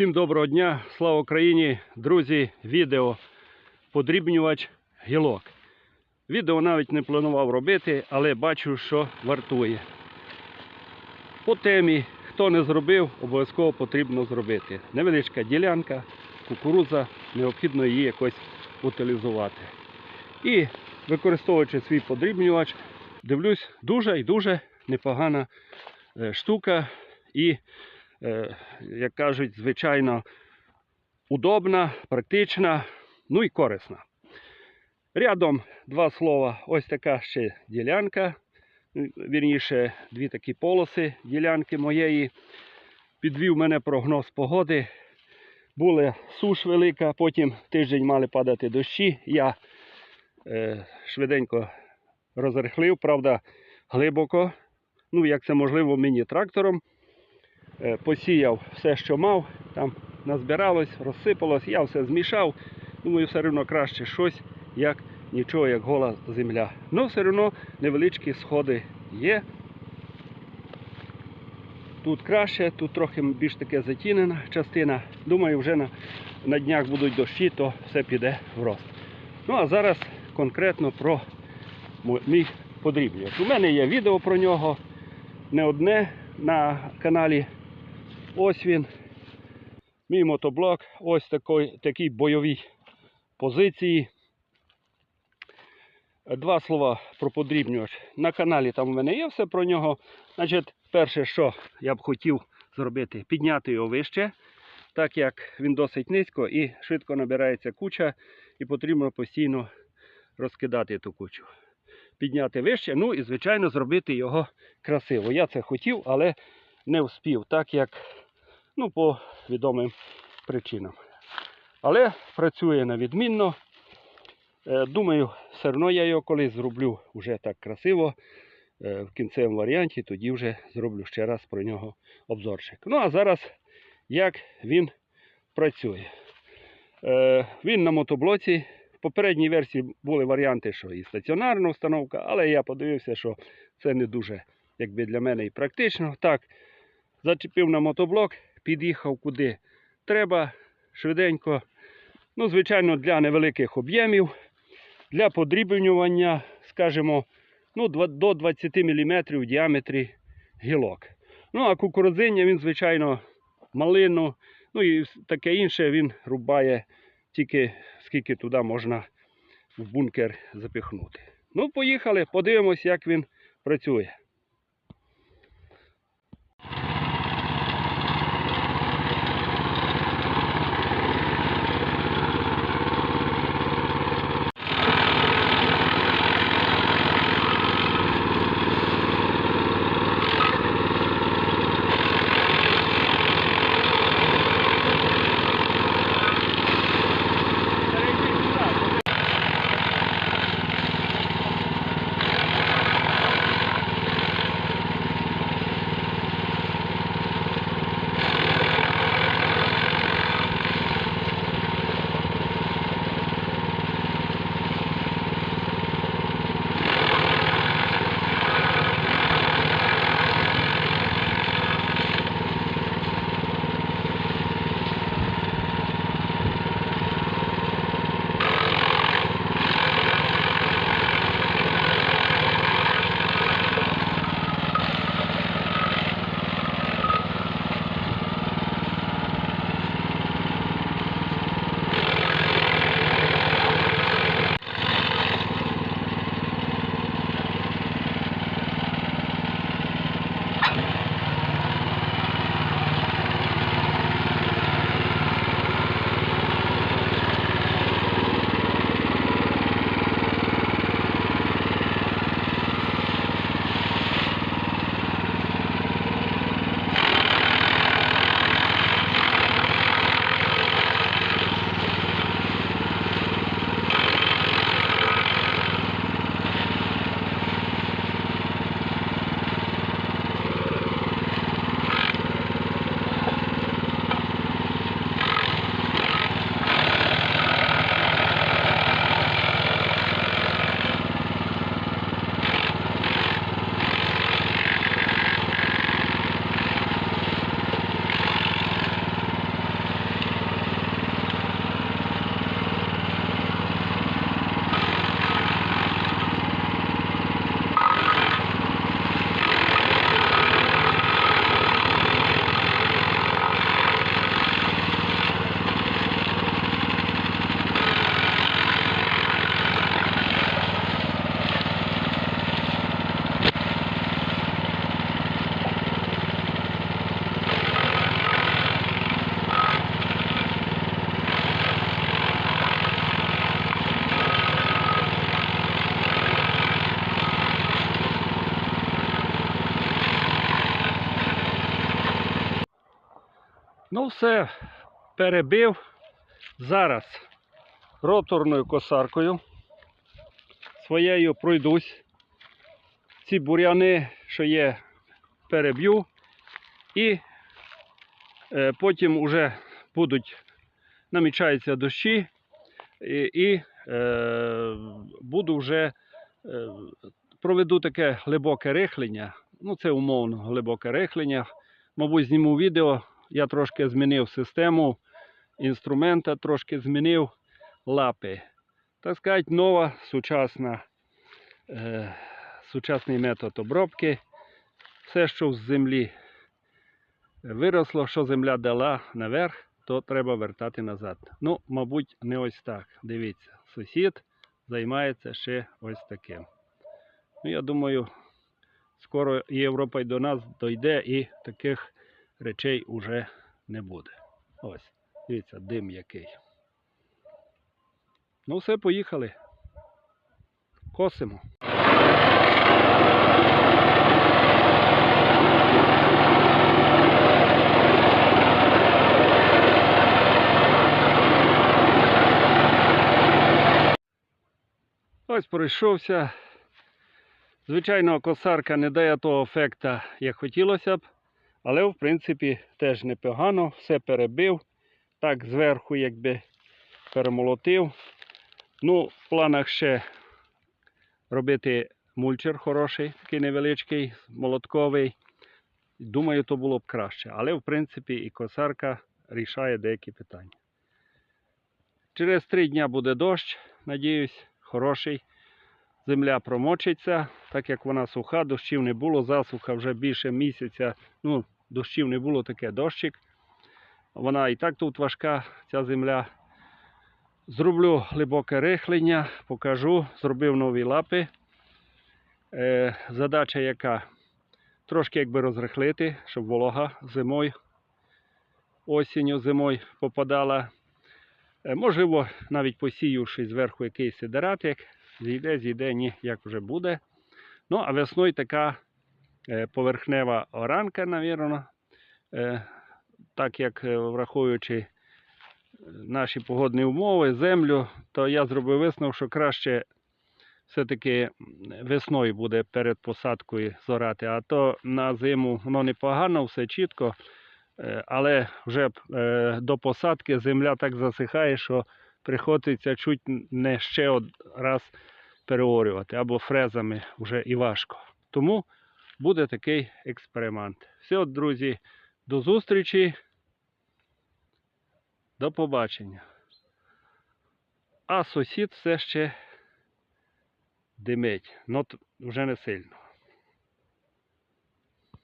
Всім доброго дня, слава Україні, друзі, відео подрібнювач гілок. Відео навіть не планував робити, але бачу, що вартує. По темі, хто не зробив, обов'язково потрібно зробити. Невеличка ділянка, кукурудза, необхідно її якось утилізувати. І використовуючи свій подрібнювач, дивлюсь, дуже і дуже непогана е, штука. І як кажуть, звичайно, удобна, практична, ну і корисна. Рядом два слова, ось така ще ділянка, вірніше, дві такі полоси ділянки моєї. Підвів мене прогноз погоди. Була суш велика, потім тиждень мали падати дощі. Я е, швиденько розрихлив, правда, глибоко. Ну, як це можливо, мені трактором. Е, посіяв все, що мав, там назбиралось, розсипалось, я все змішав. Думаю, все одно краще щось, як нічого, як гола земля. Ну, все одно невеличкі сходи є. Тут краще, тут трохи більш таке затінена частина. Думаю, вже на, на днях будуть дощі, то все піде в рост. Ну а зараз конкретно про мій подрібнювач. У мене є відео про нього, не одне на каналі. Ось він. Мій мотоблок. Ось такий, такій бойовій позиції. Два слова про подрібнювач. На каналі там у мене є все про нього. Значить, перше, що я б хотів зробити, підняти його вище, так як він досить низько і швидко набирається куча, і потрібно постійно розкидати ту кучу. Підняти вище, ну і, звичайно, зробити його красиво. Я це хотів, але не вспів, так як ну, по відомим причинам. Але працює на відмінно. Е, Думаю, все одно я його колись зроблю вже так красиво. е, В кінцевому варіанті, тоді вже зроблю ще раз про нього обзорчик. Ну а зараз як він працює. Е, Він на мотоблоці. В попередній версії були варіанти, що і стаціонарна установка, але я подивився, що це не дуже якби для мене і практично. Так, зачепив на мотоблок, під'їхав куди треба, швиденько. Ну, звичайно, для невеликих об'ємів, для подрібнювання, скажімо, ну, до 20 мм в діаметрі гілок. Ну, а кукурудзиння він, звичайно, малину, ну і таке інше він рубає тільки скільки туди можна в бункер запихнути. Ну, поїхали, подивимось, як він працює. Ну, все, перебив. Зараз роторною косаркою своєю пройдусь. Ці бур'яни, що є, переб'ю. І е, потім уже будуть намічаються дощі, і, і е, буду вже е, проведу таке глибоке рихлення. Ну, це умовно глибоке рихлення. Мабуть, зніму відео. Я трошки змінив систему інструмента, трошки змінив лапи. Так сказати, нова сучасна, е, сучасний метод обробки. Все, що з землі виросло, що земля дала наверх, то треба вертати назад. Ну, мабуть, не ось так. Дивіться, сусід займається ще ось таким. Ну, я думаю, скоро Європа й до нас дойде і таких речей уже не буде. Ось, дивіться, дим який. Ну, все, поїхали. Косимо. Ось пройшовся. Звичайно, косарка не дає того ефекта, як хотілося б, але в принципі теж непогано, все перебив. Так, зверху якби перемолотив. Ну, в планах ще робити мульчер хороший, такий невеличкий, молотковий. Думаю, то було б краще. Але в принципі і косарка рішає деякі питання. Через три дня буде дощ, надіюсь, хороший. Земля промочиться, так як вона суха, дощів не було, засуха вже більше місяця. Ну, дощів не було таке дощик. Вона і так тут важка, ця земля. Зроблю глибоке рихлення, покажу, зробив нові лапи. Е, задача яка? Трошки якби розрихлити, щоб волога зимою, осінню зимою попадала. Е, можливо, навіть посіявши зверху якийсь сидератик, зійде, зійде, ні, як вже буде. Ну, а весною така е, поверхнева оранка, навірно, е, так як е, враховуючи наші погодні умови, землю, то я зробив висновок, що краще все-таки весною буде перед посадкою зорати, а то на зиму воно непогано, все чітко. Але вже до посадки земля так засихає, що приходиться чуть не ще раз переорювати або фрезами вже і важко. Тому буде такий експеримент. Все, друзі, до зустрічі. До побачення. А сусід все ще димить, але вже не сильно.